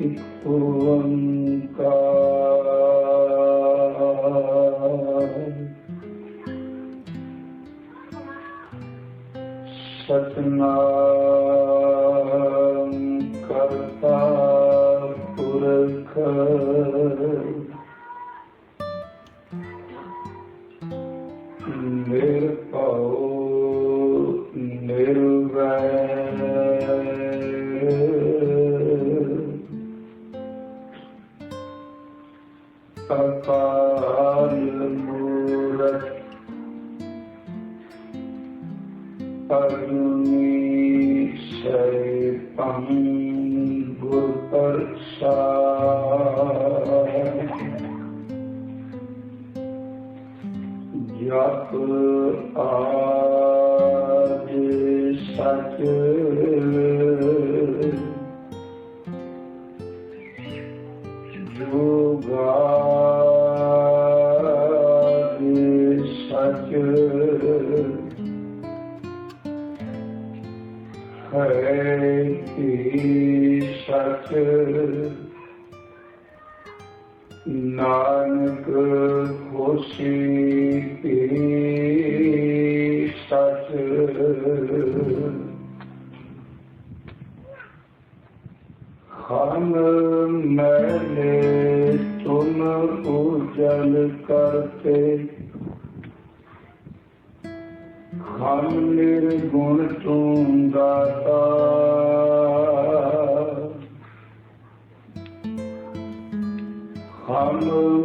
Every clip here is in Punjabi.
ਇੱਕ ਅਗਨੀ ਸੈਪੰ ਗੁਰ ਪ੍ਰਸਾਦ ਜਪ ਨਾਨਕ ਹੋਸੀ ਪੀ ਸਚ ਹਮ ਮੈਲੇ ਤੁਮ ਉਜਲ ਕਰਤੇ। ਹਮ ਨਿਰਗੁਣ ਤੂੰ ਦਾਤਾ।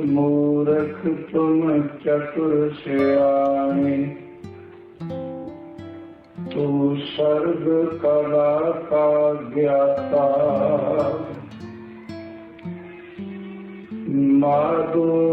ਮੂਰਖ ਤੁਮ ਚਤੁਰ ਸਿਆਣੇ। ਤੂੰ ਸਰਬ ਕਲਾ ਕਾ ਗਿਆਤਾ। ਮਾਦੋ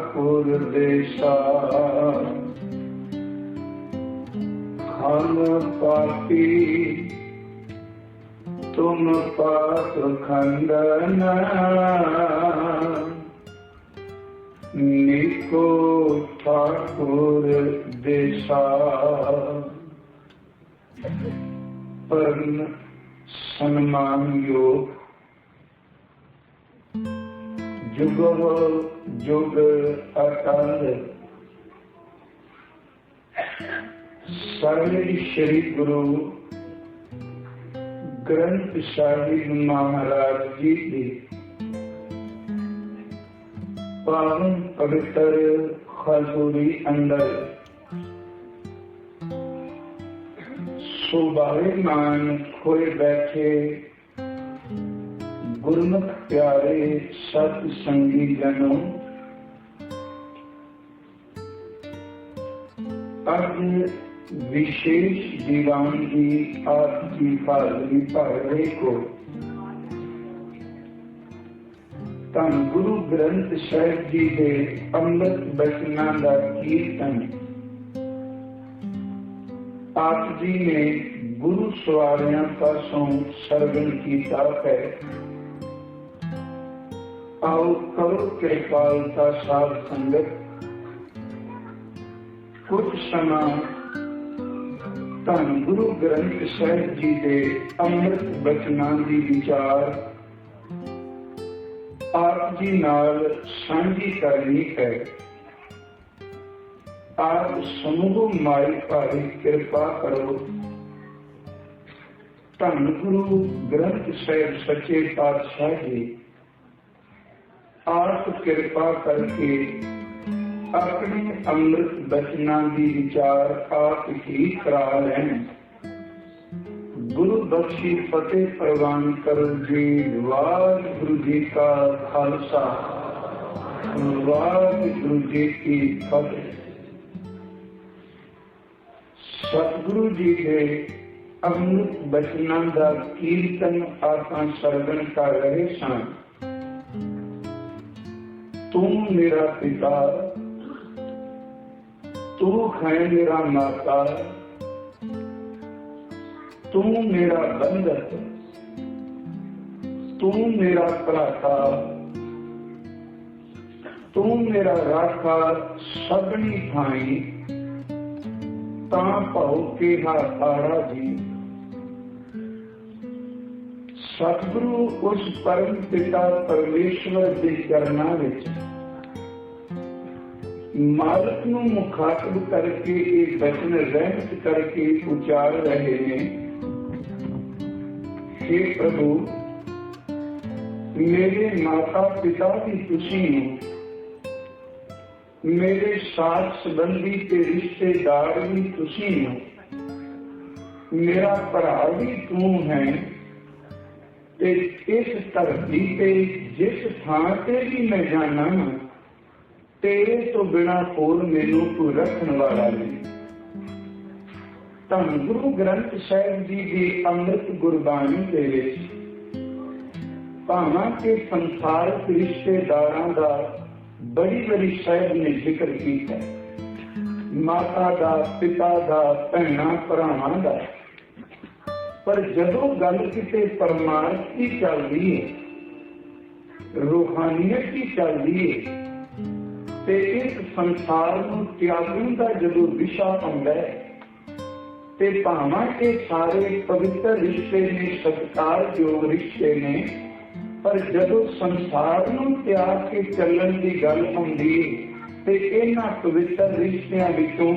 ਠਾਕੁਰ ਦੇਸਾ ਹਮ ਪਾਪੀ ਤੁਮ ਪਾਪ ਖੰਡਨ ਨੀਕੋ ਠਾਕੁਰ ਦੇਸਾ ਪਰਨ ਸਨਮਾਨ ਯੋਗ ਜੁਗੋ ਜੁਗ ਅਟਲ ਸਾਰੇ ਸ਼੍ਰੀ ਗੁਰੂ ਗ੍ਰੰਥ ਸਾਹਿਬ ਮਹਾਰਾਜ ਜੀ ਦੀ ਪਾਵਨ ਪਵਿੱਤਰ ਖਜ਼ੂਰੀ ਅੰਦਰ ਸੁਭਾਏ ਮਾਨ ਹੋਏ ਬੈਠੇ ਗੁਰਮੁਖ ਪਿਆਰੇ ਸਤ ਸੰਗੀ ਜਨੋ ਅੱਜ ਵਿਸ਼ੇਸ਼ ਦੀਵਾਨ ਦੀ ਆਪ ਦੀ ਫਾਜ਼ਲੀ ਭਾਰੇ ਕੋ ਤਾਂ ਗੁਰੂ ਗ੍ਰੰਥ ਸਾਹਿਬ ਜੀ ਦੇ ਅੰਮ੍ਰਿਤ ਬਚਨਾਂ ਦਾ ਕੀਰਤਨ ਆਪ ਜੀ ਨੇ ਗੁਰੂ ਸਵਾਰਿਆਂ ਪਾਸੋਂ ਸਰਵਣ ਕੀਤਾ ਹੈ ਆਓ ਕਰੋ ਕਿਰਪਾਲਤਾ ਸਾਧ ਸੰਗਤ ਕੁਝ ਸਮਾਂ ਧੰਨ ਗੁਰੂ ਗ੍ਰੰਥ ਸਾਹਿਬ ਜੀ ਦੇ ਅੰਮ੍ਰਿਤ ਬਚਨਾਂ ਦੀ ਵਿਚਾਰ। ਆਪ ਜੀ ਨਾਲ ਸਾਂਝੀ ਕਰਨੀ ਹੈ। ਆਪ ਸਮੂਹ ਮਾਈ ਭਾਰੀ ਕਿਰਪਾ ਕਰੋ। ਧੰਨ ਗੁਰੂ ਗ੍ਰੰਥ ਸਾਹਿਬ ਸੱਚੇ ਪਾਤਸ਼ਾਹ ਜੀ, ਆਪ ਕਿਰਪਾ ਕਰਕੇ ਆਪਣੇ ਅੰਮ੍ਰਿਤ ਬਚਨਾਂ ਦੀ ਵਿਚਾਰ ਆਪ ਹੀ ਕਰਾ ਲੈਣ। ਗੁਰੂ ਬਖਸ਼ੀ ਫਤਿਹ ਪ੍ਰਵਾਨ ਕਰੋ ਜੀ, ਵਾਹਿਗੁਰੂ ਜੀ ਕਾ ਖਾਲਸਾ। ਵਾਹਿਗੁਰੂ ਜੀ ਕੀ ਫਤਿਹ। ਸਤਿਗੁਰੂ ਜੀ ਦੇ ਅੰਮ੍ਰਿਤ ਬਚਨਾਂ ਦਾ ਕੀਰਤਨ ਆਪਾਂ ਸਰਵਣ ਕਰ ਰਹੇ ਸਾਂ। ਤੂੰ ਮੇਰਾ ਪਿਤਾ ਤੂੰ ਹੈ ਮੇਰਾ ਮਾਤਾ ਤੂੰ ਮੇਰਾ ਬੰਧਕ ਤੂੰ ਮੇਰਾ ਭਰਾਤਾ ਤੂੰ ਮੇਰਾ ਰਾਖਾ ਸਭਨੀ ਥਾਈ ਤਾਂ ਭਉ ਕੇ ਹਾਰਾ ਜੀ ਸਤਿਗੁਰੂ ਉਸ ਪਰਮ ਪਿਤਾ ਪਰਮੇਸ਼ਵਰ ਦੇ ਚਰਨਾਂ ਵਿੱਚ ਮਾਲਕ ਨੂੰ ਮੁਖਾਤਬ ਕਰਕੇ ਇਹ ਬਚਨ ਰਹਿਮਤ ਕਰਕੇ ਉਚਾਰ ਰਹੇ ਨੇ। हे ਪ੍ਰਭੂ, ਮੇਰੇ ਮਾਤਾ ਪਿਤਾ ਦੀ ਤੁਸੀਂ ਹੋ ਮੇਰੇ ਸਾਥ ਸੰਬੰਧੀ ਤੇ ਰਿਸ਼ਤੇਦਾਰ ਵੀ ਤੁਸੀਂ ਹੋ ਮੇਰਾ ਭਰਾ ਵੀ ਤੂੰ ਹੈ ਤੇ ਇਸ ਧਰਤੀ ਤੇ ਜਿਸ ਥਾਂ ਤੇ ਵੀ ਮੈਂ ਜਾਣਾ ਹਾਂ ਤੇਰੇ ਤੋਂ ਬਿਨਾ ਹੋਰ ਮੈਨੂੰ ਤੂੰ ਰੱਖਣ ਵਾਲਾ ਨਹੀਂ? ਤਾਂ ਗੁਰੂ ਗ੍ਰੰਥ ਸਾਹਿਬ ਜੀ ਦੀ ਅੰਮ੍ਰਿਤ ਗੁਰਬਾਣੀ ਦੇ ਵਿੱਚ ਭਾਵਾਂ ਕੇ ਸੰਸਾਰਿਕ ਰਿਸ਼ਤੇਦਾਰਾਂ ਦਾ ਬੜੀ ਬੜੀ ਸਾਹਿਬ ਨੇ ਜ਼ਿਕਰ ਕੀਤਾ। ਮਾਤਾ ਦਾ, ਪਿਤਾ ਦਾ, ਭੈਣਾਂ, ਭਰਾਵਾਂ ਦਾ। ਪਰ ਜਦੋਂ ਗੱਲ ਕਿਤੇ ਪਰਮਾਰਥ ਦੀ ਚੱਲਦੀ ਹੈ ਰੂਹਾਨੀਅਤ ਦੀ ਚੱਲਦੀ ਹੈ ਤੇ ਇਸ ਸੰਸਾਰ ਨੂੰ ਤਿਆਗਣ ਦਾ ਜਦੋਂ ਵਿਸ਼ਾ ਆਉਂਦਾ ਹੈ, ਤੇ ਭਾਵਾਂ ਇਹ ਸਾਰੇ ਪਵਿੱਤਰ ਰਿਸ਼ਤੇ ਨੇ ਸਤਿਕਾਰਯੋਗ ਰਿਸ਼ਤੇ ਨੇ, ਪਰ ਜਦੋਂ ਸੰਸਾਰ ਨੂੰ ਤਿਆਗ ਕੇ ਚੱਲਣ ਦੀ ਗੱਲ ਆਉਂਦੀ ਤੇ ਇਹਨਾਂ ਪਵਿੱਤਰ ਰਿਸ਼ਤਿਆਂ ਵਿੱਚੋਂ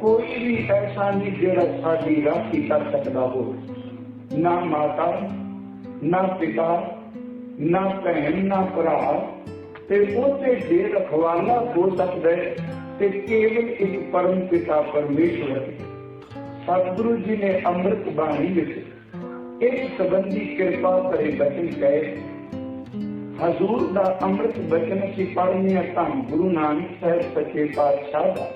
ਕੋਈ ਵੀ ਐਸਾ ਨਹੀਂ ਜਿਹੜਾ ਸਾਡੀ ਰਾਖੀ ਕਰ ਸਕਦਾ ਹੋਵੇ। ਨਾ ਮਾਤਾ, ਨਾ ਪਿਤਾ, ਨਾ ਭੈਣ, ਨਾ ਭਰਾ ਤੇ ਉਹਦੇ ਦੇ ਰਖਵਾਲਾ ਹੋ ਸਕਦਾ ਹੈ ਤੇ ਕੇਵਲ ਇੱਕ ਪਰਮ ਪਿਤਾ ਪਰਮੇਸ਼ਵਰ ਸਤਿਗੁਰੂ ਜੀ ਨੇ ਅੰਮ੍ਰਿਤ ਬਾਣੀ ਵਿੱਚ ਇਸ ਸੰਬੰਧੀ ਕਿਰਪਾ ਕਰੇ ਬਚਨ ਕਹੇ ਹਜ਼ੂਰ ਦਾ ਅੰਮ੍ਰਿਤ ਬਚਨ ਅਸੀਂ ਪੜ੍ਹਨੇ ਆ ਤਾਂ ਗੁਰੂ ਨਾਨਕ ਸਾਹਿਬ ਸੱਚੇ ਪਾਤਸ਼ਾਹ ਦਾ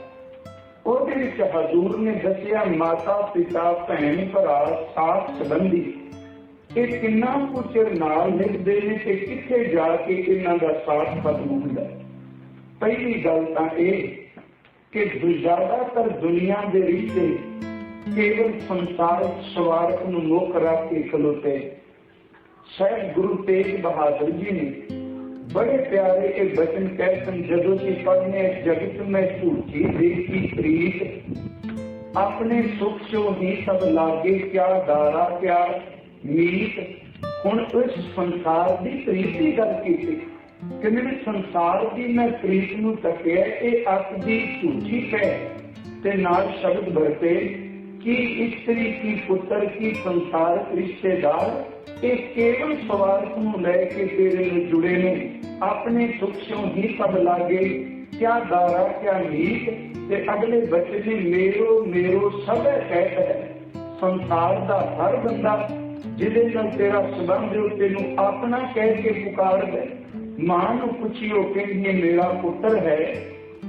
ਉਹਦੇ ਵਿੱਚ ਹਜ਼ੂਰ ਨੇ ਦੱਸਿਆ ਮਾਤਾ ਪਿਤਾ ਭੈਣ ਭਰਾ ਸਾਥ ਸੰਬੰਧੀ ਇਹ ਕਿੰਨਾ ਕੁ ਚਿਰ ਨਾਲ ਨਿਭਦੇ ਨੇ ਤੇ ਕਿੱਥੇ ਜਾ ਕੇ ਇਹਨਾਂ ਦਾ ਸਾਥ ਖਤਮ ਹੁੰਦਾ ਹੈ। ਪਹਿਲੀ ਗੱਲ ਤਾਂ ਇਹ ਕਿ ਜ਼ਿਆਦਾਤਰ ਦੁਨੀਆ ਦੇ ਰਿਸ਼ਤੇ ਕੇਵਲ ਸੰਸਾਰਿਕ ਸਵਾਰਥ ਨੂੰ ਮੁੱਖ ਰੱਖ ਕੇ ਖਲੋਤੇ ਸਹਿਬ ਗੁਰੂ ਤੇਗ ਬਹਾਦਰ ਜੀ ਨੇ ਬੜੇ ਪਿਆਰੇ ਇਹ ਬਚਨ ਕਹਿ ਸਨ ਜਦੋਂ ਕਿ ਪੜਨੇ ਜਗਤ ਮੈਂ ਝੂਠੀ ਦੇਖੀ ਪ੍ਰੀਤ, ਆਪਣੇ ਸੁਖ ਸੋ ਹੀ ਸਭ ਲਾਗੇ, ਕਿਆ ਦਾਰਾ ਕਿਆ ਮੀਤ ਹੁਣ ਇਸ ਸੰਸਾਰ ਦੀ ਪ੍ਰੀਤ ਦੀ ਗੱਲ ਕੀਤੀ। ਕਿ ਮੇਰੇ ਸੰਸਾਰ ਦੀ ਮੈਂ ਪ੍ਰੀਤ ਨੂੰ ਤੱਕਿਆ ਇਹ ਅੱਖ ਦੀ ਝੂਠੀ ਪੈ ਤੇ ਨਾਲ ਸ਼ਬਦ ਵਰਤੇ, ਕਿ ਇਸਤਰੀ ਕੀ ਪੁੱਤਰ, ਕੀ ਸੰਸਾਰਕ ਰਿਸ਼ਤੇਦਾਰ, ਇਹ ਕੇਵਲ ਸਵਾਰਥ ਨੂੰ ਲੈ ਕੇ ਤੇਰੇ ਨਾਲ ਜੁੜੇ ਨੇ। ਆਪਣੇ ਸੁਖ ਸੋ ਹੀ ਸਭ ਲਾਗੇ, ਕਿਆ ਦਾਰਾ, ਕਿਆ ਮੀਤ ਤੇ ਅਗਲੇ ਬੱਚੇ ਦੀ ਮੇਰੋ ਮੇਰੋ ਸਭ ਹੈ ਸੰਸਾਰ ਦਾ ਹਰ ਬੰਦਾ ਜਿਹਦੇ ਨਾਲ ਤੇਰਾ ਸੰਬੰਧ ਹੈ ਉਹ ਤੈਨੂੰ ਆਪਣਾ ਕਹਿ ਕੇ ਪੁਕਾਰਦਾ ਹੈ। ਮਾਂ ਨੂੰ ਪੁੱਛੀਓ ਕਹਿੰਦੀ ਹੈ ਮੇਰਾ ਪੁੱਤਰ ਹੈ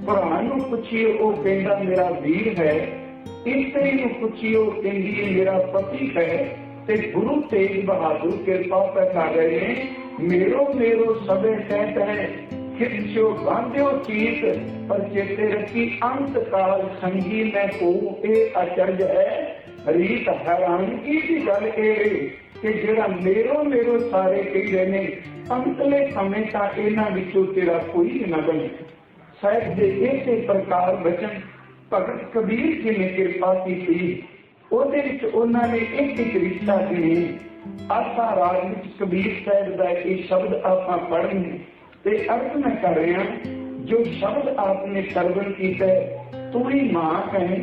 ਭਰਾ ਨੂੰ ਪੁੱਛੀਓ ਉਹ ਕਹਿੰਦਾ ਮੇਰਾ ਵੀਰ ਹੈ ਇਸਤਰੀ ਨੂੰ ਪੁੱਛੀਓ ਕਹਿੰਦੀ ਹੈ ਮੇਰਾ ਪਤੀ ਹੈ ਤੇ ਗੁਰੂ ਤੇਗ ਬਹਾਦਰ ਕਿਰਪਾ ਪੈ ਕਰ ਰਹੇ ਨੇ ਮੇਰੋ ਮੇਰੋ ਸਭੇ ਕਹਿਤ ਹੈ ਖਿੱਚੋ ਬਾਂਧਿਓ ਚੀਤ ਪਰ ਚੇਤੇ ਰੱਖੀ ਅੰਤ ਕਾਲ ਸੰਗੀ ਮੈਂ ਕੋ ਇਹ ਅਚਰਜ ਹੈ ਰੀਤ ਹੈਰਾਨਗੀ ਦੀ ਗੱਲ ਇਹ ਕਿ ਜਿਹੜਾ ਮੇਰੋ ਮੇਰੋ ਸਾਰੇ ਕਹਿ ਨੇ, ਅੰਤਲੇ ਸਮੇਂ ਤਾਂ ਇਹਨਾਂ ਵਿੱਚੋਂ ਤੇਰਾ ਕੋਈ ਨਾ ਬਣੇ। ਸਾਹਿਬ ਦੇ ਇਸੇ ਪ੍ਰਕਾਰ ਬਚਨ ਭਗਤ ਕਬੀਰ ਜੀ ਨੇ ਕਿਰਪਾ ਕੀਤੀ। ਉਹਦੇ ਵਿੱਚ ਉਹਨਾਂ ਨੇ ਇੱਕ ਇੱਕ ਰਿਸ਼ਤਾ ਜਿਵੇਂ ਆਸਾ ਰਾਗ ਵਿੱਚ ਕਬੀਰ ਸਾਹਿਬ ਦਾ ਇਹ ਸ਼ਬਦ ਆਪਾਂ ਪੜ੍ਹਨੇ। ਤੇ ਅਰਥ ਮੈਂ ਕਰ ਰਿਹਾ, ਜੋ ਸ਼ਬਦ ਆਪਨੇ ਸਰਵਣ ਕੀਤਾ, ਤੂੰ ਹੀ ਮਾਂ ਹੈ,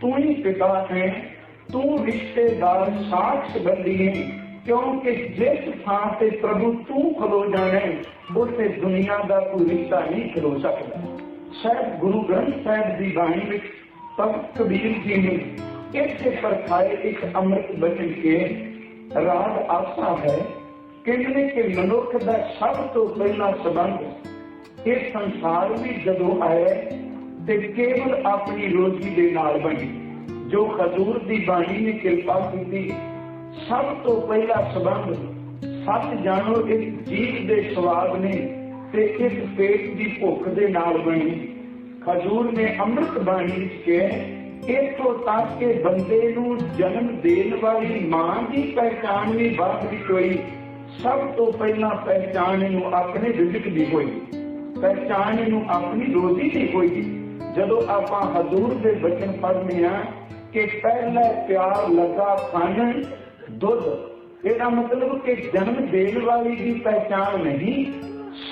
ਤੂੰ ਹੀ ਪਿਤਾ ਹੈ ਤੂੰ ਰਿਸ਼ਤੇਦਾਰ ਸਾਥ ਸੰਬੰਧੀ ਹੈ ਕਿਉਂਕਿ ਜਿਸ ਥਾਂ ਤੇ ਪ੍ਰਭੂ ਤੂੰ ਖਲੋ ਜਾਣਾ ਹੈ, ਦੁਨੀਆ ਦਾ ਕੋਈ ਰਿਸ਼ਤਾ ਨਹੀਂ ਖਲੋ ਸਕਦਾ। ਸਾਹਿਬ ਗੁਰੂ ਗ੍ਰੰਥ ਸਾਹਿਬ ਦੀ ਬਾਣੀ ਵਿੱਚ ਭਗਤ ਕਬੀਰ ਜੀ ਨੇ ਇਸੇ ਪਰਖਾਏ ਇੱਕ ਅੰਮ੍ਰਿਤ ਬਚਨ ਕੇ ਰਾਗ ਆਸਾ ਹੈ ਕਹਿੰਦੇ ਕਿ ਮਨੁੱਖ ਦਾ ਸਭ ਤੋਂ ਪਹਿਲਾ ਸਬੰਧ ਇਹ ਸੰਸਾਰ ਵਿੱਚ ਜਦੋਂ ਆਇਆ ਤੇ ਕੇਵਲ ਆਪਣੀ ਰੋਜ਼ੀ ਦੇ ਨਾਲ ਬਣੀ। ਜੋ ਖਜੂਰ ਦੀ ਬਾਣੀ ਨੇ ਕਿਰਪਾ ਕੀਤੀ, ਸਭ ਤੋਂ ਪਹਿਲਾ ਸਬੰਧ, ਸੱਚ ਜਾਣੋ ਇੱਕ ਜੀਵ ਦੇ ਸਵਾਦ ਨੇ ਤੇ ਇੱਕ ਪੇਟ ਦੀ ਭੁੱਖ ਦੇ ਨਾਲ ਬਣੀ। ਖਜੂਰ ਨੇ ਅੰਮ੍ਰਿਤ ਬਾਣੀ ਵਿੱਚ ਕਿਹਾ, ਇਥੋਂ ਤੱਕ ਕਿ ਬੰਦੇ ਨੂੰ ਜਨਮ ਦੇਣ ਵਾਲੀ ਮਾਂ ਦੀ ਪਹਿਚਾਣ ਵੀ ਬਾਅਦ ਵਿੱਚ ਹੋਈ। ਸਭ ਤੋਂ ਪਹਿਲਾਂ ਪਹਿਚਾਣ ਨੂੰ ਆਪਣੇ ਰਿਜ਼ਕ ਦੀ ਹੋਈ। ਪਹਿਚਾਣ ਨੂੰ ਆਪਣੀ ਰੋਜ਼ੀ ਦੀ ਹੋਈ। ਜਦੋਂ ਆਪਾਂ ਹਜ਼ੂਰ ਦੇ ਬਚਨ ਪੜ੍ਹਨੇ ਆ ਕਿ ਪਹਿਲਾ ਪਿਆਰ ਲੱਗਾ ਖਾਣ ਦੁੱਧ। ਇਹਦਾ ਮਤਲਬ ਕਿ ਜਨਮ ਦੇਣ ਵਾਲੀ ਦੀ ਪਹਿਚਾਣ ਨਹੀਂ।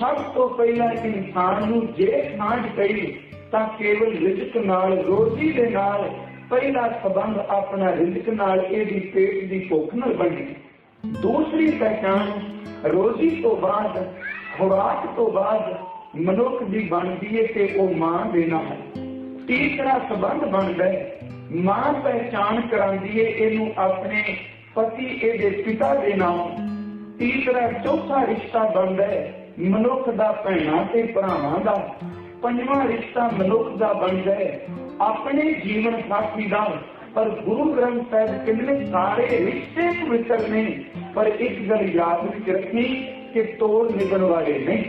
ਸਭ ਤੋਂ ਪਹਿਲਾਂ ਇਨਸਾਨ ਨੂੰ ਜੇ ਸਾਂਝ ਪਈ, ਤਾਂ ਕੇਵਲ ਰਿਜ਼ਕ ਨਾਲ, ਰੋਜ਼ੀ ਦੇ ਨਾਲ ਪਹਿਲਾ ਸਬੰਧ ਆਪਣਾ ਰਿਜ਼ਕ ਨਾਲ ਇਹਦੀ ਪੇਟ ਦੀ ਭੁੱਖ ਨਾਲ ਬਣੀ। ਦੂਸਰੀ ਪਹਿਚਾਣ, ਰੋਜ਼ੀ ਤੋਂ ਬਾਅਦ, ਖੁਰਾਕ ਤੋਂ ਬਾਅਦ ਮਨੁੱਖ ਦੀ ਬਣਦੀ ਹੈ ਤੇ ਉਹ ਮਾਂ ਦੇ ਨਾਲ। ਤੀਸਰਾ ਸਬੰਧ ਬਣਦਾ ਹੈ ਮਾਂ ਪਹਿਚਾਣ ਕਰਾਂਦੀ ਹੈ ਇਹਨੂੰ ਆਪਣੇ ਪਤੀ, ਇਹਦੇ ਪਿਤਾ ਦੇ ਨਾਲ ਤੀਸਰਾ ਚੌਥਾ ਰਿਸ਼ਤਾ ਬਣਦਾ ਹੈ, ਮਨੁੱਖ ਦਾ ਭੈਣਾਂ ਤੇ ਭਰਾਵਾਂ ਦਾ। ਪੰਜਵਾਂ ਰਿਸ਼ਤਾ ਮਨੁੱਖ ਦਾ ਬਣਦਾ ਹੈ, ਆਪਣੇ ਜੀਵਨ ਸਾਥੀ ਦਾ। ਪਰ ਗੁਰੂ ਗ੍ਰੰਥ ਸਾਹਿਬ ਕਹਿੰਦੇ ਸਾਰੇ ਰਿਸ਼ਤੇ ਪਵਿੱਤਰ ਨੇ ਪਰ ਇੱਕ ਗੱਲ ਯਾਦ ਵਿੱਚ ਰੱਖੀ ਕਿ ਤੋੜ ਨਿਭਣ ਵਾਲੇ ਨਹੀਂ।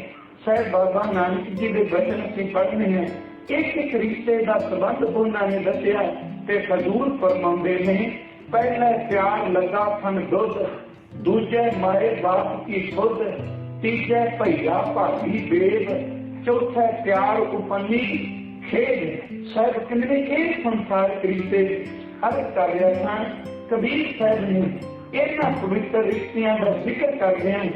ਸਾਹਿਬ ਬਾਬਾ ਨਾਨਕ ਜੀ ਦੇ ਬਚਨ ਅਸੀਂ ਪੜ੍ਹਨੇ ਹੈ ਇੱਕ ਇੱਕ ਰਿਸ਼ਤੇ ਦਾ ਸੰਬੰਧ ਉਹਨਾਂ ਨੇ ਦੱਸਿਆ। ਤੇ ਖਜੂਰ ਫਰਮਾਉਂਦੇ ਨੇ ਪਹਿਲਾ ਪਿਆਰ ਲੱਗਾ ਫਨ ਦੁੱਧ ਦੂਜੇ ਮਾਰੇ ਬਾਪ ਕੀ ਸੁਧ ਤੀਜੇ ਭਈਆ ਭਾਗੀ ਬੇਦ ਚੌਥਾ ਪਿਆਰ ਉਪੰਨੀ ਖੇਡ ਸਾਹਿਬ ਕਹਿੰਦੇ ਇਹ ਸੰਸਾਰ ਰਿਸ਼ਤੇ ਅਰਥ ਕਰ ਰਿਹਾ ਸਾਂ ਕਬੀਰ ਸਾਹਿਬ ਨੇ ਇਹਨਾਂ ਪਵਿੱਤਰ ਰਿਸ਼ਤਿਆਂ ਦਾ ਜ਼ਿਕਰ ਕਰਦੇ ਹਨ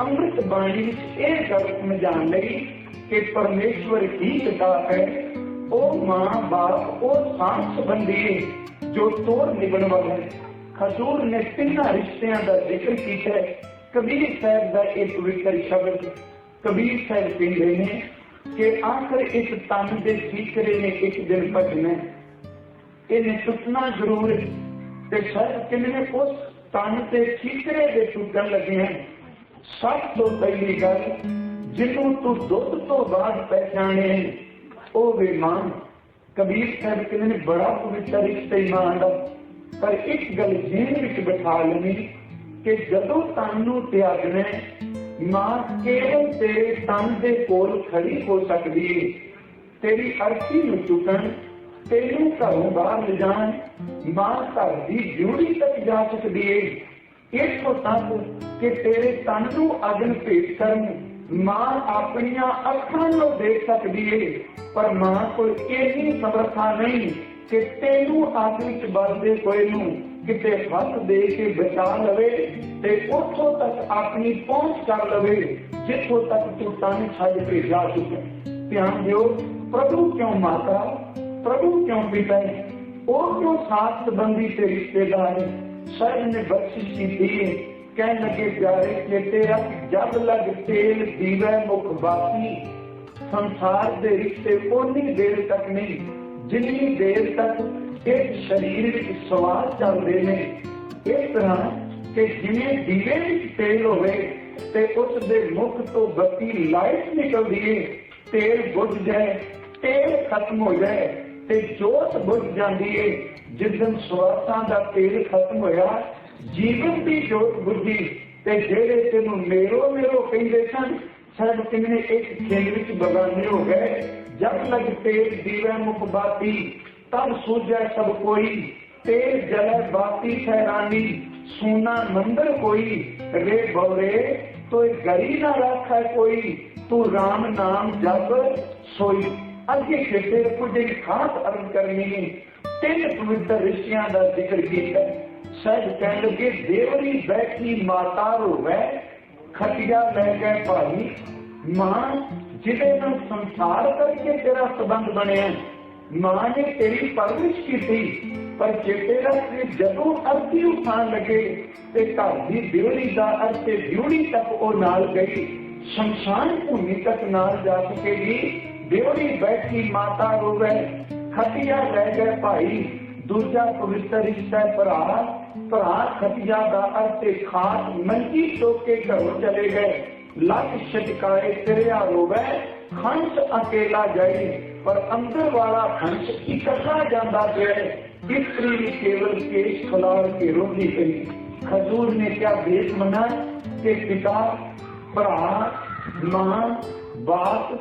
ਅੰਮ੍ਰਿਤ ਬਾਣੀ ਵਿੱਚ ਇਹ ਗੱਲ ਸਮਝਾਉਣ ਲਈ ਕਿ ਪਰਮੇਸ਼ਵਰ ਹੀ ਪਿਤਾ ਹੈ ਉਹ ਮਾਂ ਬਾਪ ਉਹ ਸਾਂਝ ਸੰਬੰਧੀ ਹੈ ਜੋ ਤੋੜ ਨਿਭਣ ਵਾਲਾ ਹੈ ਖਜੂਰ ਨੇ ਤਿੰਨਾਂ ਰਿਸ਼ਤਿਆਂ ਦਾ ਜ਼ਿਕਰ ਕੀਤਾ ਹੈ ਕਬੀਰ ਸਾਹਿਬ ਦਾ ਇਹ ਪਵਿੱਤਰ ਸ਼ਬਦ ਕਬੀਰ ਸਾਹਿਬ ਕਹਿੰਦੇ ਨੇ ਕਿ ਆਖਰ ਇੱਕ ਤਨ ਦੇ ਠੀਕਰੇ ਨੇ ਇੱਕ ਦਿਨ ਭਜਣਾ ਹੈ। ਇਹਨੇ ਟੁੱਟਣਾ ਜ਼ਰੂਰ ਹੈ ਤੇ ਸਾਹਿਬ ਕਹਿੰਦੇ ਨੇ ਉਸ ਤਨ ਤੇ ਠੀਕਰੇ ਦੇ ਟੁੱਟਣ ਲੱਗੇ ਹਨ ਸਭ ਤੋਂ ਪਹਿਲੀ ਗੱਲ ਜਿਹਨੂੰ ਉਹ ਵੇ ਕਬੀਰ ਸਾਹਿਬ ਕਹਿੰਦੇ ਨੇ, ਬੜਾ ਪਵਿੱਤਰ ਰਿਸ਼ਤਾ ਇਮਾਨ ਦਾ। ਪਰ ਇੱਕ ਗੱਲ ਜੀਨ ਵਿੱਚ ਬਿਠਾ ਲੈਣੀ ਕਿ ਜਦੋਂ ਤਨ ਤਿਆਗਣਾ ਮਾਂ ਕੇਵਲ ਤੇਰੇ ਤਨ ਦੇ ਕੋਲ ਖੜੀ ਹੋ ਸਕਦੀ ਹੈ ਤੇਰੀ ਅਰਥੀ ਨੂੰ ਚੁੱਕਣ, ਤੈਨੂੰ ਘਰੋਂ ਬਾਹਰ ਲਿਜਾਣ, ਮਾਂ ਘਰ ਦੀ ਡਿਊਟੀ ਤੱਕ ਜਾ ਸਕਦੀ ਇਸ ਤੋਂ ਤੱਕ ਕਿ ਤੇਰੇ ਤਨ ਨੂੰ ਅਗਨ ਭੇਟ ਕਰਨ ਮਾਂ ਆਪਣੀਆਂ ਅੱਖਾਂ ਨੂੰ ਦੇਖ ਸਕਦੀ ਹੈ ਪਰ ਮਾਂ ਕੋਲ ਇੰਨੀ ਸਮਰੱਥਾ ਨਹੀਂ ਕਿ ਤੈਨੂੰ ਅੱਗ ਵਿੱਚ ਵੱਜਦੇ ਕੋਈ ਨੂੰ ਕਿਤੇ ਹੱਥ ਦੇ ਕੇ ਬਚਾ ਲਵੇ ਤੇ ਉੱਥੋਂ ਤੱਕ ਆਪਣੀ ਪਹੁੰਚ ਕਰ ਲਵੇ, ਜਿੱਥੋਂ ਤੱਕ ਤੂੰ ਤਨ ਛੱਡ ਕੇ ਜਾ ਚੁੱਕਾ ਧਿਆਨ ਦਿਓ, ਪ੍ਰਭੂ ਕਿਉਂ ਮਾਤਾ ਪ੍ਰਭੂ ਕਿਉਂ ਪਿਤਾ ਹੈ? ਉਹ ਕਿਉਂ ਸਾਥ ਸੰਬੰਧੀ ਤੇ ਰਿਸ਼ਤੇਦਾਰ ਹੈ? ਨੇ ਬਖਸ਼ਿਸ਼ ਕੀਤੀ ਹੈ ਕਹਿਣ ਲੱਗੇ, ਪਿਆਰੇ ਚੇਤੇ ਆ ਜਦ ਲਗ ਤੇਲ ਦੀਵੇ ਮੁਖ ਬਾਕੀ। ਸੰਸਾਰ ਦੇ ਰਿਸ਼ਤੇ ਉਨੀ ਦੇਰ ਤੱਕ ਨਹੀਂ, ਜਿੰਨੀ ਦੇਰ ਤੱਕ ਇੱਕ ਸਰੀਰ ਵਿੱਚ ਸਵਾਰ ਚੱਲਦੇ ਨੇ। ਇਸ ਤਰ੍ਹਾਂ ਕਿ ਜਿਵੇਂ ਦੀਵੇ ਵਿੱਚ ਤੇਲ ਹੋਵੇ, ਤੇ ਉਸ ਦੇ ਮੁਖ ਤੋਂ ਬੱਤੀ ਲਾਈਟ ਨਿਕਲਦੀ ਏ। ਤੇਲ ਬੁਝ ਜਾਏ, ਤੇਲ ਖਤਮ ਹੋ ਜਾਏ, ਤੇ ਜੋਤ ਬੁਝ ਜਾਂਦੀ ਏ। ਜਿਸ ਦਿਨ ਸਵਾਸਾਂ ਦਾ ਤੇਲ ਖਤਮ ਹੋਇਆ ਜੀਵਨ ਦੀ ਜੋਤ ਬੁੱਧੀ ਤੇ ਜਿਹੜੇ ਤੈਨੂੰ ਮੇਰੋ ਮੇਰੋ ਕਹਿੰਦੇ ਸਨ, ਸਭ ਤਿੰਨੇ ਇੱਕ ਖੇਲ ਵਿੱਚ ਬਗਾਨੇ ਹੋ ਗਏ। ਜਦ ਲਗ ਤੇਲ ਦੀਵੇ ਮੁਖ ਬਾਤੀ ਤਬ ਸੂਝੈ ਸਭ ਕੋਈ। ਤੇਲ ਜਲੇ ਬਾਤੀ ਸਹਿਰਾਨੀ ਸੋਨਾ ਮੰਦਰ ਕੋਈ। ਰੇ ਬੋਰੇ ਤੋਏ ਗਰੀ ਨਾ ਰੱਖੈ ਕੋਈ। ਤੂੰ RAM ਨਾਮ ਜਪ, ਸੋਈ ਅੱਗੇ ਖੇਤੇ ਕੁਝ ਇੱਕ ਖਾਸ ਅਰਜ਼ ਕਰਨੀ। ਤਿੰਨ ਪਵਿੱਤਰ ਰਿਸ਼ਤਿਆਂ ਦਾ ਜ਼ਿਕਰ ਕੀਤਾ। ਸਹਿਜ ਕਹਿਣ ਲੱਗੇ ਦੇਵਰੀ ਬੈਠੀ ਮਾਤਾ ਰੋਵੇ ਖਟਿਆ ਲੈ ਕੇ ਭਾਈ, ਮਾਂ, ਜਿਹਦੇ ਨਾਲ ਸੰਸਾਰ ਕਰਕੇ ਤੇਰਾ ਸੰਬੰਧ ਬਣਿਆ ਮਾਂ ਨੇ ਤੇਰੀ ਪਰਵਰਿਸ਼ ਕੀਤੀ, ਪਰ ਚੇਤੇ ਰੱਖ ਕਿ ਜਦੋਂ ਅਰਥੀ ਉਠਾਣ ਲੱਗੇ ਤੇ ਘਰ ਦੀ ਬਿਉੜੀ ਦਾ ਅਰਥੇ ਬਿਉੜੀ ਤੱਕ ਉਹ ਨਾਲ ਗਈ, ਸ਼ਮਸ਼ਾਨ ਭੂਮੀ ਤੱਕ ਨਾਲ ਜਾ ਸਕੇਗੀ ਬਿਉੜੀ ਬੈਠੀ ਮਾਤਾ ਰੋਵੇ ਖਟਿਆ ਲੈ ਗਏ ਭਾਈ, ਦੂਜਾ ਪਵਿੱਤਰ ਰਿਸ਼ਤਾ ਭਰਾ ਭਰਾ ਖਟਿਆ ਦਾ ਅਰਥੇ ਖਾਸ, ਮੰਜੀ ਟੋਕੇ ਘਰੋਂ ਚਲੇ ਗਏ। ਲੱਖ ਛਟਕਾਏ ਤੇਰਿਆ ਰੋਵੇ ਹੰਸ ਅਕੇਲਾ ਜਾਈ ਪਰ ਅੰਦਰ ਵਾਲਾ ਹੰਸ ਇਕੱਠਾ ਜਾਂਦਾ ਪਿਆ ਇਸਤਰੀ ਕੇਵਲ ਕੇਸ਼ ਖਲਾਰ ਕੇ ਰੋਂਦੀ ਪਈ। ਖਜੂਰ ਨੇ ਕਿਹਾ, ਵੇਖ ਮਨਾ ਕਿ ਪਿਤਾ, ਭਰਾ, ਮਾਂ, ਬਾਪ,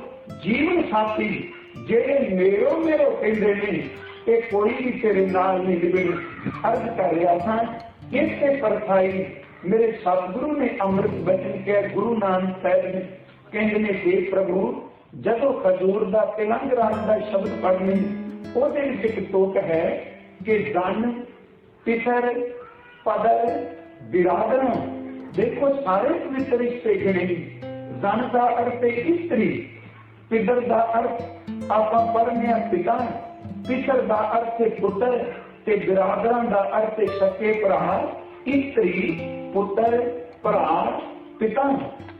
ਜੀਵਨ ਸਾਥੀ, ਜਿਹੜੇ ਮੇਰੋ ਮੇਰੋ ਕਹਿੰਦੇ ਨੇ ਇਹ ਕੋਈ ਵੀ ਤੇਰੇ ਨਾਲ ਨਹੀਂ ਨਿਭੇ ਅਰਜ਼ ਕਰ ਰਿਹਾ ਹਾਂ ਇਸੇ ਪਰਖਾਈ ਮੇਰੇ ਸਤਿਗੁਰੂ ਨੇ ਅੰਮ੍ਰਿਤ ਬਚਨ ਕਿਹਾ ਗੁਰੂ ਨਾਨਕ ਸਾਹਿਬ ਨੇ ਕਹਿੰਦੇ ਨੇ हे ਪ੍ਰਭੂ ਜਦੋਂ ਖਜੂਰ ਦਾ ਤਿਲੰਗ ਰਾਗ ਦਾ ਸ਼ਬਦ ਪੜ੍ਹਨੇ ਉਹਦੇ ਵਿੱਚ ਇੱਕ ਤੋਕ ਹੈ ਕਿ ਜਨ ਪਿਤਰ ਪਦਰ ਬਿਰਾਦਰਾਂ ਦੇਖੋ ਸਾਰੇ ਪਵਿੱਤਰ ਰਿਸ਼ਤੇ ਗਿਣੇ ਜਨ ਦਾ ਅਰਥ ਹੈ ਇਸਤਰੀ ਪਿਤਰ ਦਾ ਅਰਥ ਆਪਾਂ ਪੜ੍ਹਨੇ ਆ ਪਿਤਾ ਪਿਤਰ ਦਾ ਅਰਥ ਹੈ ਪੁੱਤਰ ਤੇ ਬਿਰਾਦਰਾਂ ਦਾ ਅਰਥ ਹੈ ਸਕੇ ਭਰਾ, ਇਸਤਰੀ, ਪੁੱਤਰ, ਭਰਾ, ਪਿਤਾ,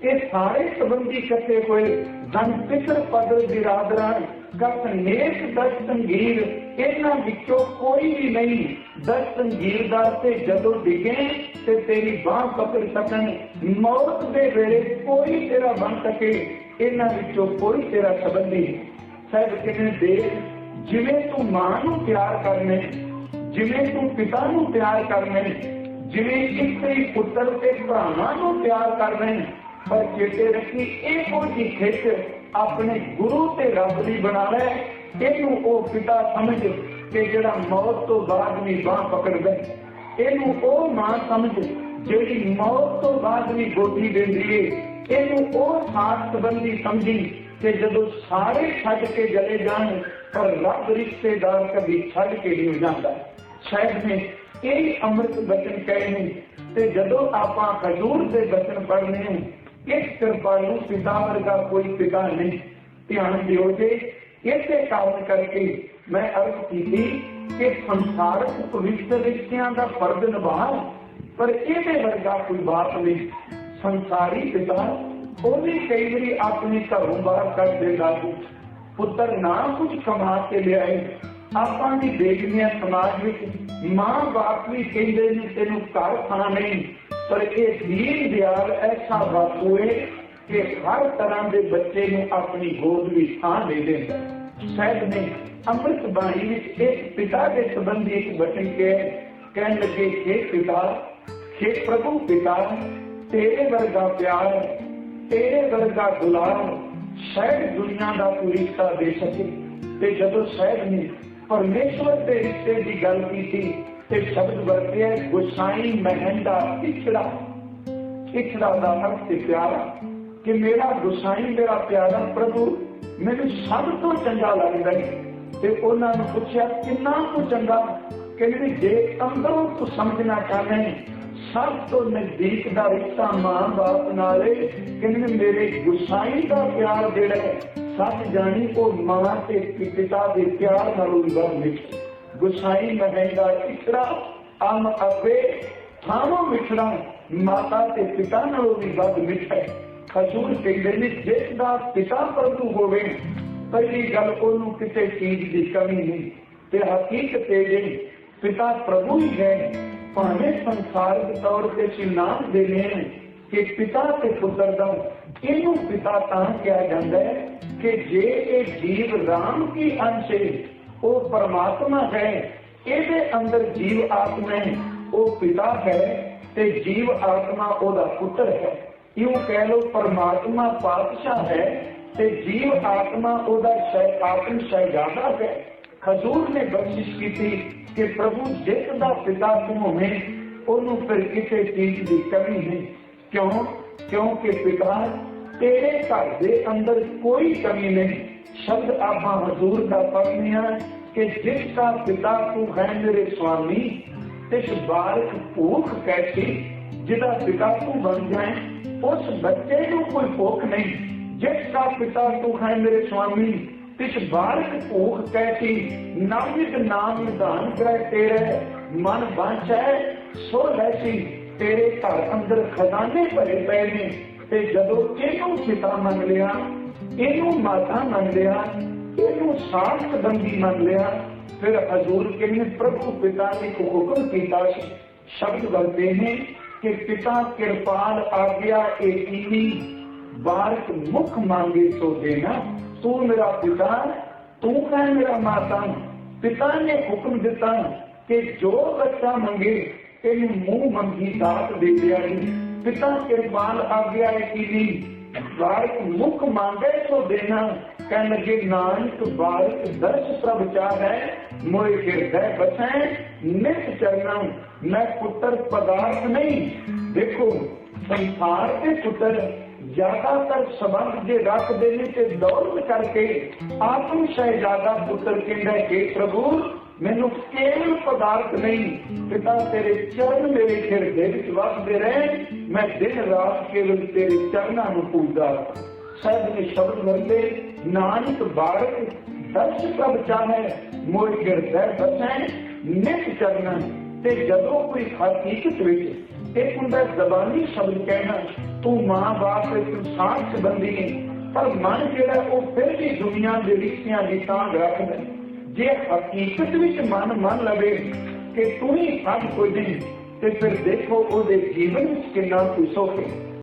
ਇਹ ਸਾਰੇ ਸੰਬੰਧੀ ਇਕੱਠੇ ਹੋਏ ਜਨ ਪਿਤਰ ਪਦਰ ਬਿਰਾਦਰਾਂ ਗਤ ਨੇਕ ਦਸ ਸੰਗੀਰ, ਇਹਨਾਂ ਵਿੱਚੋਂ ਕੋਈ ਵੀ ਨਹੀਂ। ਦਸ ਸੰਗੀਰਦਾਰ ਤੇ ਜਦੋਂ ਡਿਗੇ ਤੇ ਤੇਰੀ ਬਾਹ ਪਕੜ ਸਕਣ। ਮੌਤ ਦੇ ਵੇਲੇ ਕੋਈ ਤੇਰਾ ਬਣ ਸਕੇ, ਇਹਨਾਂ ਵਿੱਚੋਂ ਕੋਈ ਤੇਰਾ ਸੰਬੰਧੀ ਸਾਹਿਬ ਕਹਿੰਦੇ ਦੇ ਜਿਵੇਂ ਤੂੰ ਮਾਂ ਨੂੰ ਪਿਆਰ ਕਰਨੇ, ਜਿਵੇਂ ਤੂੰ ਪਿਤਾ ਨੂੰ ਪਿਆਰ ਕਰਨੇ, ਜਿਵੇਂ ਇਸਤਰੀ ਪੁੱਤਰ ਤੇ ਭਰਾਵਾਂ ਨੂੰ ਪਿਆਰ ਕਰਦੇ ਪਰ ਚੇਤੇ ਰੱਖੀ ਇਹ ਕੋਈ ਖੇਚ, ਆਪਣੇ ਗੁਰੂ ਤੇ ਰੱਬ ਦੀ ਬਣਾ ਲੈ। ਇਹਨੂੰ ਉਹ ਪਿਤਾ ਸਮਝ ਕਿ ਜਿਹੜਾ ਮੌਤ ਤੋਂ ਬਾਅਦ ਵੀ ਬਾਹ ਪਕੜਦਾ ਇਹਨੂੰ ਉਹ ਮਾਂ ਸਮਝ ਜਿਹੜੀ ਮੌਤ ਤੋਂ ਬਾਅਦ ਵੀ ਗੋਦੀ ਦਿੰਦੀ ਏ। ਇਹਨੂੰ ਉਹ ਸਾਥ ਸੰਬੰਧੀ ਸਮਝੀ ਕਿ ਜਦੋਂ ਸਾਰੇ ਛੱਡ ਕੇ ਚਲੇ ਜਾਣ ਪਰ ਰੱਬ ਰਿਸ਼ਤੇਦਾਰ ਕਦੀ ਛੱਡ ਕੇ ਨਹੀਂ ਜਾਂਦਾ। ਸ਼ਾਇਦ ਨੇ ਇਹ ਅੰਮ੍ਰਿਤ ਬਚਨ ਕਹੇ ਨੇ ਤੇ ਜਦੋਂ ਆਪਾਂ ਹਜ਼ੂਰ ਦੇ ਬਚਨ ਪੜ੍ਹਨੇ ਨੂੰ ਇਸ ਕਿਰਪਾਲੂ ਪਿਤਾ ਵਰਗਾ ਕੋਈ ਪਿਤਾ ਨਹੀਂ। ਧਿਆਨ ਦਿਓ ਜੇ ਇਸੇ ਕਾਰਨ ਕਰਕੇ ਮੈਂ ਅਰਜ਼ ਕੀਤੀ ਕਿ ਸੰਸਾਰਕ ਪਵਿੱਤਰ ਰਿਸ਼ਤਿਆਂ ਦਾ ਫਰਜ਼ ਨਿਭਾ ਪਰ ਇਹਦੇ ਵਰਗਾ ਕੋਈ ਬਾਪ ਨਹੀਂ। ਸੰਸਾਰੀ ਪਿਤਾ ਉਹ ਕਈ ਵਾਰੀ ਆਪਣੇ ਘਰੋਂ ਬਾਹਰ ਕੱਢ ਦੇ ਸੀ। ਪੁੱਤਰ ਨਾ ਕੁਝ ਕਮਾ ਕੇ ਲਿਆਏ। ਆਪਾਂ ਵੀ ਦੇਖਦੇ ਸਮਾਜ ਵਿੱਚ ਮਾਂ ਬਾਪ ਵੀ ਕਹਿੰਦੇ ਨੇ, ਤੈਨੂੰ ਘਰ ਖਾਣਾ ਨਹੀਂ, ਪਰ ਇਹ ਦੀਨ ਦਿਆਲ ਐਸਾ ਬਾਪੂ ਹੈ ਕਿ ਹਰ ਤਰ੍ਹਾਂ ਦੇ ਬੱਚੇ ਨੂੰ ਆਪਣੀ ਗੋਦ ਵਿੱਚ ਥਾਂ ਦੇ ਦਿੰਦਾ ਸਹਿਬ ਨੇ ਅੰਮ੍ਰਿਤ ਬਾਣੀ ਵਿੱਚ ਇੱਕ ਪਿਤਾ ਦੇ ਸੰਬੰਧੀ ਇੱਕ ਬਚਨ ਕੇ ਕਹਿਣ ਲੱਗੇ ਕਿ ਪਿਤਾ ਕਿ ਪ੍ਰਭੂ ਪਿਤਾ, ਤੇਰੇ ਵਰਗਾ ਪਿਆਰ, ਤੇਰੇ ਵਰਗਾ ਗੁਲਾਮ ਸ਼ਾਇਦ ਦੁਨੀਆ ਦਾ ਕੋਈ ਰਿਸ਼ਤਾ ਦੇ ਸਕੇ। ਤੇ ਜਦੋਂ ਸ਼ਾਇਦ ਨੇ ਪਰਮੇਸ਼ਵਰ ਦੇ ਰਿਸ਼ਤੇ ਦੀ ਗੱਲ ਕੀਤੀ, ਤੇ ਸ਼ਬਦ ਵਰਤਿਆ, ਗੁਸਾਈ ਮਹਿੰਦਾ ਇਛੜਾ ਇਛੜਾ ਦਾ ਅਰਥ ਹੈ ਪਿਆਰਾ। ਕਿ ਮੇਰਾ ਗੁਸਾਈ, ਮੇਰਾ ਪਿਆਰਾ ਪ੍ਰਭੂ ਮੈਨੂੰ ਸਭ ਤੋਂ ਚੰਗਾ ਲੱਗਦਾ ਹੈ। ਤੇ ਉਹਨਾਂ ਨੂੰ ਪੁੱਛਿਆ, ਕਿੰਨਾ ਕੁ ਚੰਗਾ? ਕਹਿੰਦੇ, ਜੇ ਅੰਦਰੋਂ ਤੂੰ ਸਮਝਣਾ ਚਾਹਵੇਂ ਸਭ ਤੋਂ ਨਜ਼ਦੀਕ ਦਾ ਰਿਸ਼ਤਾ ਮਾਂ ਬਾਪ ਨਾਲ ਹੈ ਕਹਿੰਦੇ ਮੇਰੇ ਗੁਸਾਈ ਦਾ ਪਿਆਰ ਜਿਹੜਾ ਹੈ, ਸੱਚ ਜਾਣੀ ਉਹ ਮਾਂ ਤੇ ਪਿਤਾ ਦੇ ਪਿਆਰ ਨਾਲੋਂ ਵੱਧ ਮਿੱਠਾ ਗੁਸਾਈ ਮਹਿੰਗਾ ਇਸਰਾ ਅਮ ਅਬੇ ਥਾਮੋ ਮਿੱਠੜਾ, ਮਾਤਾ ਤੇ ਪਿਤਾ ਨਾਲੋਂ ਵੀ ਵੱਧ ਮਿੱਠਾ ਹੈ। ਕਹਿੰਦੇ ਨੇ, ਜਿਸ ਦਾ ਪਿਤਾ ਪ੍ਰਭੂ ਹੋਵੇ, ਪਹਿਲੀ ਗੱਲ ਉਹਨੂੰ ਕਿਸੇ ਚੀਜ਼ ਦੀ ਕਮੀ ਨਹੀਂ, ਤੇ ਹਕੀਕਤ ਇਹ ਜਿਹੜੀ ਪਿਤਾ ਪ੍ਰਭੂ ਹੀ ਹੈ। ਭਾਵੇਂ ਸੰਸਾਰਿਕ ਤੌਰ ਤੇ ਅਸੀਂ ਨਾਮ ਦੇ ਨੇ ਕਿ ਪਿਤਾ ਤੇ ਪੁੱਤਰ ਦਾ ਇਹਨੂੰ ਪਿਤਾ ਤਾਂ ਕਿਹਾ ਜਾਂਦਾ ਹੈ ਕਿ ਜੇ ਇਹ ਜੀਵ ਰਾਮ ਕੀ ਅੰਸ਼ ਹੈ ਉਹ ਪਰਮਾਤਮਾ ਹੈ ਇਹਦੇ ਅੰਦਰ ਜੀਵ ਆਤਮਾ ਹੈ ਉਹ ਪਿਤਾ ਹੈ ਤੇ ਜੀਵ ਆਤਮਾ ਉਹਦਾ ਪੁੱਤਰ ਹੈ ਇਉਂ ਕਹਿ ਲੋ ਪਰਮਾਤਮਾ ਪਾਤਸ਼ਾਹ ਹੈ ਤੇ ਜੀਵ ਆਤਮਾ ਉਹਦਾ ਸ਼ੈ ਆਤਮ ਸ਼ਹਿਜ਼ਾਦਾ ਹੈ ਖਜੂਰ ਨੇ ਬਖਸ਼ਿਸ਼ ਕੀਤੀ ਕਿ ਪ੍ਰਭੂ ਜਿਸ ਦਾ ਪਿਤਾ ਤੂੰ ਹੋਵੇਂ ਉਹਨੂੰ ਫਿਰ ਕਿਸੇ ਚੀਜ਼ ਦੀ ਕਮੀ ਨਹੀਂ ਕਿਉਂ ਕਿਉਂਕਿ ਪਿਤਾ ਤੇਰੇ ਘਰ ਦੇ ਅੰਦਰ ਕੋਈ ਕਮੀ ਨਹੀਂ ਸ਼ਬਦ ਆਪਾਂ ਹਜ਼ੂਰ ਦਾ ਪੜ੍ਹਨੇ ਆ ਕਿ ਜਿਸ ਦਾ ਪਿਤਾ ਤੂੰ ਹੈ ਮੇਰੇ ਸੁਆਮੀ ਤਿਸ ਬਾਰਕ ਭੂਖ ਕੈਸੀ ਜਿਹਦਾ ਪਿਤਾ ਤੂੰ ਬਣ ਜਾਏ ਉਸ ਬੱਚੇ ਨੂੰ ਕੋਈ ਭੁੱਖ ਨਹੀਂ ਜਿਸ ਦਾ ਪਿਤਾ ਤੂੰ ਹੈ ਮੇਰੇ ਸੁਆਮੀ ਤਿਸ ਬਾਰਕ ਭੂਖ ਕੈਸੀ ਨਾਮਿਤ ਨਾਮ ਨਿਧਾਨ ਕਰੇ ਤੇਰੇ ਮਨ ਬਾਂਚੈ ਸੋ ਲੈਸੀ ਤੇਰੇ ਘਰ ਅੰਦਰ ਖਜ਼ਾਨੇ ਭਰੇ ਪਏ ਨੇ। ਤੇ ਜਦੋਂ ਇਹਨੂੰ ਪਿਤਾ ਮੰਨ ਲਿਆ, ਇਹਨੂੰ ਮਾਤਾ ਮੰਨ ਲਿਆ, ਇਹਨੂੰ ਸਾਥ ਸੰਬੰਧੀ ਮੰਨ ਲਿਆ, ਫਿਰ ਹਜ਼ੂਰ ਕਹਿੰਦੇ, ਪ੍ਰਭੂ ਪਿਤਾ ਨੇ ਕੋ ਹੁਕਮ ਕੀਤਾ ਸੀ। ਸ਼ਬਦ ਵਰਤੇ ਨੇ ਕਿ ਪਿਤਾ ਕਿਰਪਾਲ ਆਗਿਆ ਏਕੀਨੀ ਬਾਰਕ ਮੁਖ ਮੰਗੇ ਸੋ ਦੇਣਾ ਤੂੰ ਮੇਰਾ ਪਿਤਾ ਤੂੰ ਹੈ ਮੇਰਾ ਮਾਤਾ ਪਿਤਾ ਨੇ ਹੁਕਮ ਦਿੱਤਾ ਕਿ ਜੋ ਬੱਚਾ ਮੰਗੇ ਇਹਨੂੰ ਮੂੰਹ ਮੰਗੀ ਦਾਤ ਦੇ ਦਿਆ ਜੀ ਪਿਤਾ ਕਿਰਪਾਲ ਆਗਿਆ ਹੈ ਕੀਨੀ ਬਾਲਕ ਮੁਖ ਮੰਗੇ ਸੋ ਦੇਣਾ ਕਹਿਣ ਲੱਗੇ ਨਾਨਕ ਬਾਲਕ ਦਰਸ ਪ੍ਰਭ ਚਾਹੈ ਮੋਏ ਹਿਰਦੈ ਬਸੈ ਨਿਤ ਚਰਨਾ ਮੈਂ ਪੁੱਤਰ ਪਦਾਰਥ ਨਹੀਂ ਦੇਖੋ ਸੰਸਾਰ ਦੇ ਪੁੱਤਰ ਜ਼ਿਆਦਾਤਰ ਸਬੰਧ ਜੇ ਰੱਖਦੇ ਨੇ ਤੇ ਦੌਲਤ ਕਰਕੇ ਆਤਮ ਸ਼ਹਿਜ਼ਾਦਾ ਪੁੱਤਰ ਕਹਿੰਦਾ ਕਿ ਪ੍ਰਭੂ, ਮੈਨੂੰ ਕੇਵਲ ਪਦਾਰਥ ਨਹੀਂ, ਪਿਤਾ ਤੇਰੇ ਚਰਨ ਮੇਰੇ ਹਿਰਦੇ ਵਿੱਚ ਵਸਦੇ ਰਹੇ, ਮੈਂ ਦਿਨ ਰਾਤ ਕੇਵਲ ਤੇਰੇ ਚਰਨਾਂ ਨੂੰ ਪੂਜਦਾ ਸਾਹਿਬ ਨੇ ਸ਼ਬਦ ਵਰਤੇ, ਨਾਨਕ ਬਾਰਕ, ਦਰਸ਼ ਪ੍ਰਭ ਚਾਹੈ ਮੋਇ ਹਿਰਦੈ ਬਸੈ ਨਿਤ ਚਰਨਾਂ ਤੇ ਜਦੋਂ ਕੋਈ ਹਕੀਕਤ ਵਿੱਚ ਇੱਕ ਹੁੰਦਾ ਜ਼ਬਾਨੀ ਸ਼ਬਦ ਕਹਿਣਾ। ਤੂੰ ਮਾਂ ਬਾਪ ਦੇ ਸੰਸਾਰ ਬੰਦੀ ਹੈ ਪਰ ਮਨ ਜਿਹੜਾ ਉਹ ਫਿਰ ਵੀ ਦੁਨੀਆ ਦੇ ਰਿਸ਼ਤਿਆਂ ਦੀ ਤਾਂ ਰੱਖਦਾ ਜੇ ਹਕੀਕਤ ਵਿੱਚ ਮਨ ਮੰਨ ਲਵੇ ਕਿ ਤੂੰ ਹੀ ਸਭ ਕੁਝ ਹੈ, ਤੇ ਫਿਰ ਦੇਖੋ ਉਹਦੇ ਜੀਵਨ ਵਿੱਚ ਕਿੰਨਾ ਕੁ ਸੁੱਖ ਹੈ।